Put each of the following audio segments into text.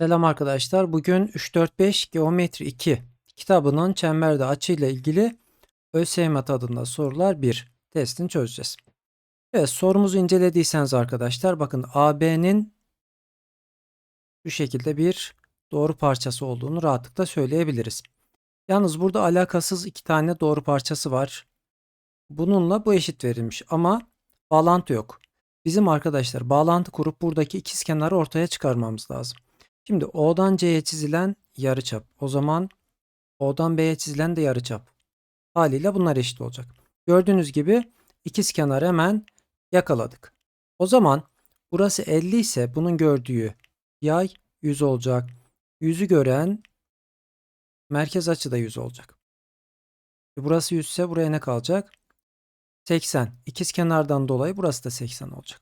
Selam arkadaşlar. Bugün 3-4-5 Geometri 2 kitabının çemberde açı ile ilgili ÖSYM tadında sorular 1 testini çözeceğiz. Evet sorumuzu incelediyseniz arkadaşlar bakın AB'nin şu şekilde bir doğru parçası olduğunu rahatlıkla söyleyebiliriz. Yalnız burada alakasız iki tane doğru parçası var. Bununla bu eşit verilmiş ama bağlantı yok. Bizim arkadaşlar bağlantı kurup buradaki ikizkenarı ortaya çıkarmamız lazım. Şimdi O'dan C'ye çizilen yarıçap. O zaman O'dan B'ye çizilen de yarıçap. Haliyle bunlar eşit olacak. Gördüğünüz gibi ikizkenar hemen yakaladık. O zaman burası 50 ise bunun gördüğü yay 100 olacak. 100'ü gören merkez açı da 100 olacak. E Burası 100 ise buraya ne kalacak? 80. İkizkenardan dolayı burası da 80 olacak.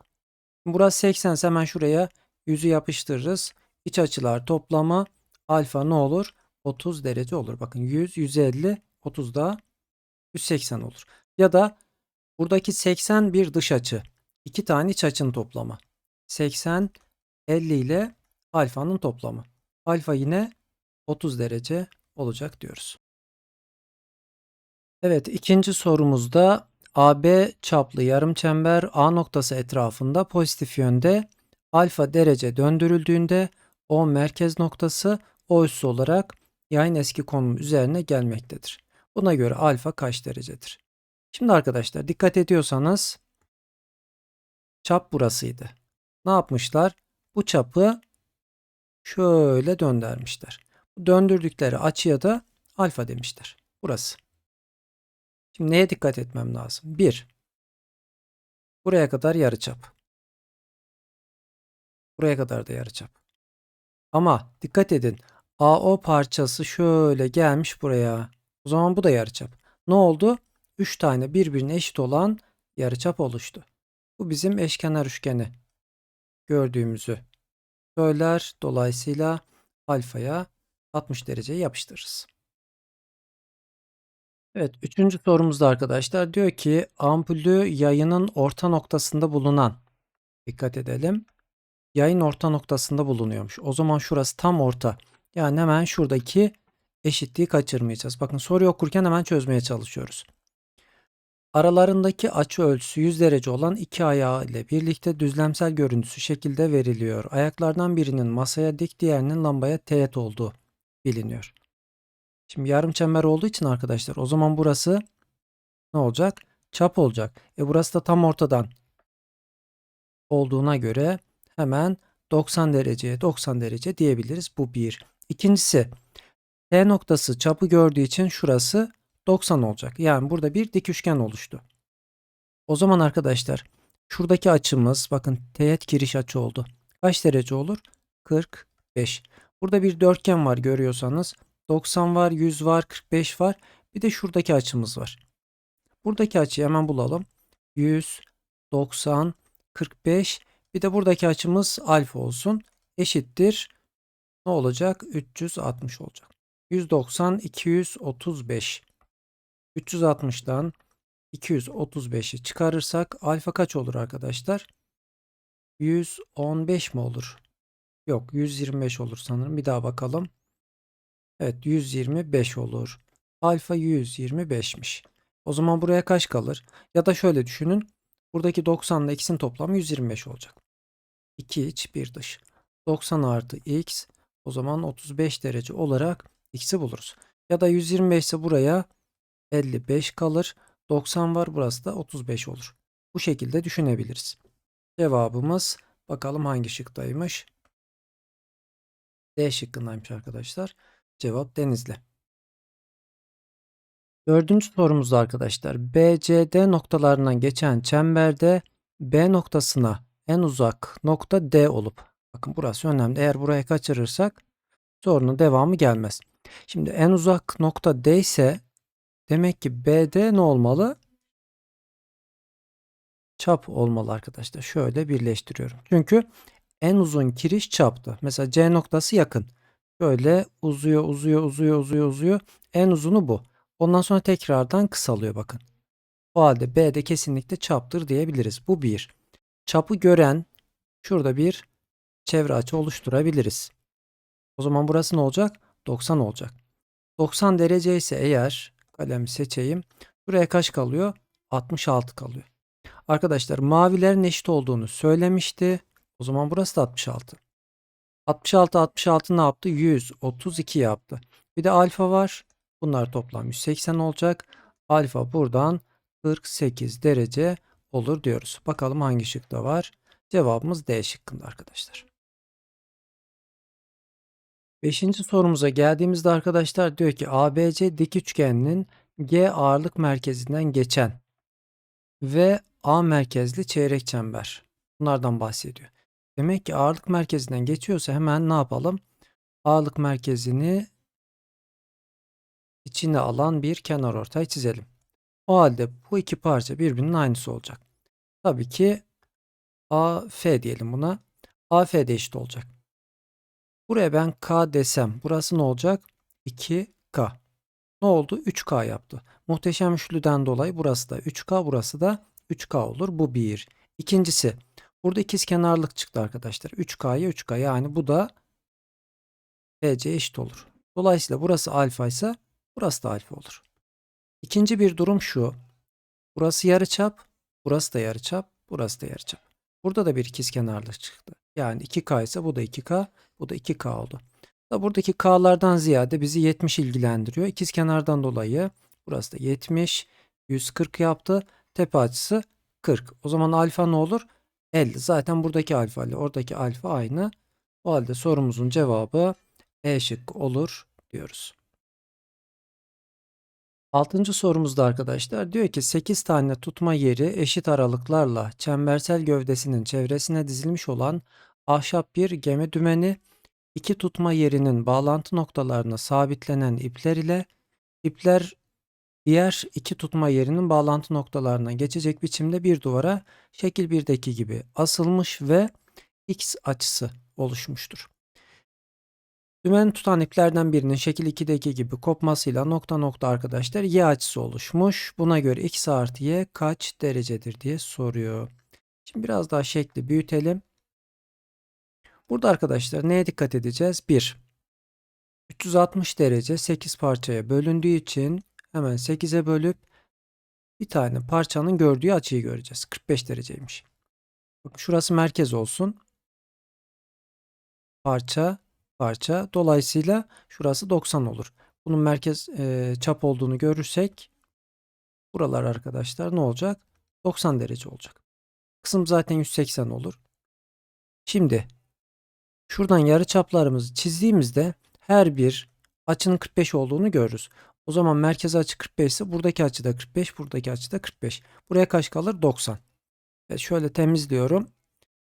Burası 80 ise hemen şuraya 100'ü yapıştırırız. İç açılar toplamı alfa ne olur? 30 derece olur. Bakın 100, 150, 30 da 180 olur. Ya da buradaki 80 bir dış açı. İki tane iç açının toplamı. 80, 50 ile alfanın toplamı. Alfa yine 30 derece olacak diyoruz. Evet ikinci sorumuzda AB çaplı yarımçember A noktası etrafında pozitif yönde alfa derece döndürüldüğünde o merkez noktası O olarak yayın eski konum üzerine gelmektedir. Buna göre alfa kaç derecedir? Şimdi arkadaşlar dikkat ediyorsanız çap burasıydı. Ne yapmışlar? Bu çapı şöyle döndürmüşler. Döndürdükleri açıya da alfa demişler. Burası. Şimdi neye dikkat etmem lazım? 1. Buraya kadar yarıçap. Buraya kadar da yarıçap. Ama dikkat edin. AO parçası şöyle gelmiş buraya. O zaman bu da yarıçap. Ne oldu? 3 tane birbirine eşit olan yarıçap oluştu. Bu bizim eşkenar üçgeni gördüğümüzü söyler. Dolayısıyla alfaya 60 dereceyi yapıştırırız. Evet, üçüncü sorumuzda arkadaşlar diyor ki ampulü yayının orta noktasında bulunan dikkat edelim. Yayın orta noktasında bulunuyormuş. O zaman şurası tam orta. Yani hemen şuradaki eşitliği kaçırmayacağız. Bakın soruyu okurken hemen çözmeye çalışıyoruz. Aralarındaki açı ölçüsü 100 derece olan iki ayağı ile birlikte düzlemsel görüntüsü şekilde veriliyor. Ayaklardan birinin masaya dik diğerinin lambaya teğet olduğu biliniyor. Şimdi yarım çember olduğu için arkadaşlar o zaman burası ne olacak? Çap olacak. E burası da tam ortadan olduğuna göre hemen 90 dereceye 90 derece diyebiliriz. Bu bir. İkincisi T noktası çapı gördüğü için şurası 90 olacak. Yani burada bir dik üçgen oluştu. O zaman arkadaşlar şuradaki açımız bakın teğet giriş açı oldu. Kaç derece olur? 45. Burada bir dörtgen var görüyorsanız 90 var, 100 var, 45 var. Bir de şuradaki açımız var. Buradaki açıyı hemen bulalım. 100, 90, 45. Bir de buradaki açımız alfa olsun. Eşittir. Ne olacak? 360 olacak. 190, 235. 360'dan 235'i çıkarırsak alfa kaç olur arkadaşlar? 115 mi olur? Yok 125 olur sanırım. Bir daha bakalım. Evet 125 olur. Alfa 125'miş. O zaman buraya kaç kalır? Ya da şöyle düşünün. Buradaki 90 ile x'in toplamı 125 olacak. 2 iç 1 dış. 90 artı x o zaman 35 derece olarak x'i buluruz. Ya da 125 ise buraya 55 kalır. 90 var burası da 35 olur. Bu şekilde düşünebiliriz. Cevabımız bakalım hangi şıktaymış. D şıkkındaymış arkadaşlar. Cevap Denizli. Dördüncü sorumuzda arkadaşlar BCD noktalarından geçen çemberde B noktasına en uzak nokta D olup bakın burası önemli. Eğer buraya kaçırırsak sorunun devamı gelmez. Şimdi en uzak nokta D ise demek ki BD ne olmalı? Çap olmalı arkadaşlar. Şöyle birleştiriyorum. Çünkü en uzun kiriş çaptı. Mesela C noktası yakın. Böyle uzuyor, uzuyor, uzuyor, uzuyor, uzuyor. En uzunu bu. Ondan sonra tekrardan kısalıyor bakın. O halde B de kesinlikle çaptır diyebiliriz. Bu bir. Çapı gören şurada bir çevre açı oluşturabiliriz. O zaman burası ne olacak? 90 olacak. 90 derece ise eğer kalemi seçeyim. Buraya kaç kalıyor? 66 kalıyor. Arkadaşlar mavilerin eşit olduğunu söylemişti. O zaman burası da 66. 66 66 ne yaptı? 132 yaptı. Bir de alfa var. Bunlar toplam 180 olacak. Alfa buradan 48 derece olur diyoruz. Bakalım hangi şıkta var? Cevabımız D şıkkında arkadaşlar. Beşinci sorumuza geldiğimizde arkadaşlar diyor ki ABC dik üçgeninin G ağırlık merkezinden geçen ve A merkezli çeyrek çember. Bunlardan bahsediyor. Demek ki ağırlık merkezinden geçiyorsa hemen ne yapalım? Ağırlık merkezini içine alan bir kenar ortay çizelim. O halde bu iki parça birbirinin aynısı olacak. Tabii ki AF diyelim buna. AF de eşit olacak. Buraya ben K desem burası ne olacak? 2K. Ne oldu? 3K yaptı. Muhteşem üçlüden dolayı burası da 3K burası da 3K olur. Bu bir. İkincisi burada ikiz kenarlık çıktı arkadaşlar. 3K'ya 3K yani bu da BC eşit olur. Dolayısıyla burası alfa ise burası da alfa olur. İkinci bir durum şu. Burası yarıçap, burası da yarıçap, burası da yarıçap. Burada da bir ikiz kenarlık çıktı. Yani 2K ise bu da 2K, bu da 2K oldu. Da buradaki K'lardan ziyade bizi 70 ilgilendiriyor. İkiz kenardan dolayı burası da 70, 140 yaptı. Tepe açısı 40. O zaman alfa ne olur? 50. Zaten buradaki alfa ile oradaki alfa aynı. O halde sorumuzun cevabı E şıkkı olur diyoruz. Altıncı sorumuzda arkadaşlar diyor ki 8 tane tutma yeri eşit aralıklarla çembersel gövdesinin çevresine dizilmiş olan ahşap bir gemi dümeni iki tutma yerinin bağlantı noktalarına sabitlenen ipler ile ipler diğer iki tutma yerinin bağlantı noktalarına geçecek biçimde bir duvara şekil 1'deki gibi asılmış ve x açısı oluşmuştur. Dümen tutan iplerden birinin şekil 2'deki gibi kopmasıyla nokta nokta arkadaşlar y açısı oluşmuş. Buna göre x artı y kaç derecedir diye soruyor. Şimdi biraz daha şekli büyütelim. Burada arkadaşlar neye dikkat edeceğiz? 1. 360 derece 8 parçaya bölündüğü için hemen 8'e bölüp bir tane parçanın gördüğü açıyı göreceğiz. 45 dereceymiş. Şurası merkez olsun. Parça parça. Dolayısıyla şurası 90 olur. Bunun merkez e, çap olduğunu görürsek buralar arkadaşlar ne olacak? 90 derece olacak. Kısım zaten 180 olur. Şimdi şuradan yarı çaplarımızı çizdiğimizde her bir açının 45 olduğunu görürüz. O zaman merkez açı 45 ise buradaki açı da 45, buradaki açı da 45. Buraya kaç kalır? 90. Evet, şöyle temizliyorum.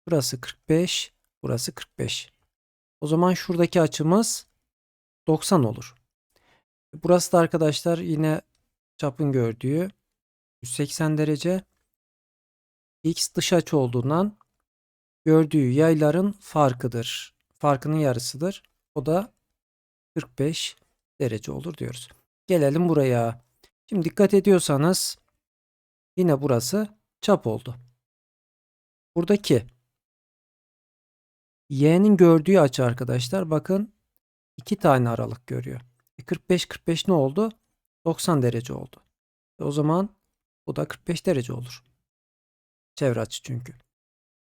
Burası 45, burası 45. O zaman şuradaki açımız 90 olur. Burası da arkadaşlar yine çapın gördüğü 180 derece. X dış açı olduğundan gördüğü yayların farkıdır. Farkının yarısıdır. O da 45 derece olur diyoruz. Gelelim buraya. Şimdi dikkat ediyorsanız yine burası çap oldu. Buradaki y'nin gördüğü açı arkadaşlar bakın iki tane aralık görüyor. 45 e 45 ne oldu? 90 derece oldu. E o zaman bu da 45 derece olur. Çevre açı çünkü.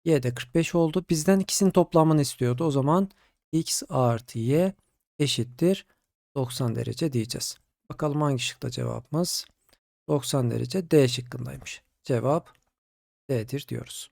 Y de 45 oldu. Bizden ikisinin toplamını istiyordu. O zaman x artı y eşittir 90 derece diyeceğiz. Bakalım hangi şıkta cevabımız? 90 derece D şıkkındaymış. Cevap D'dir diyoruz.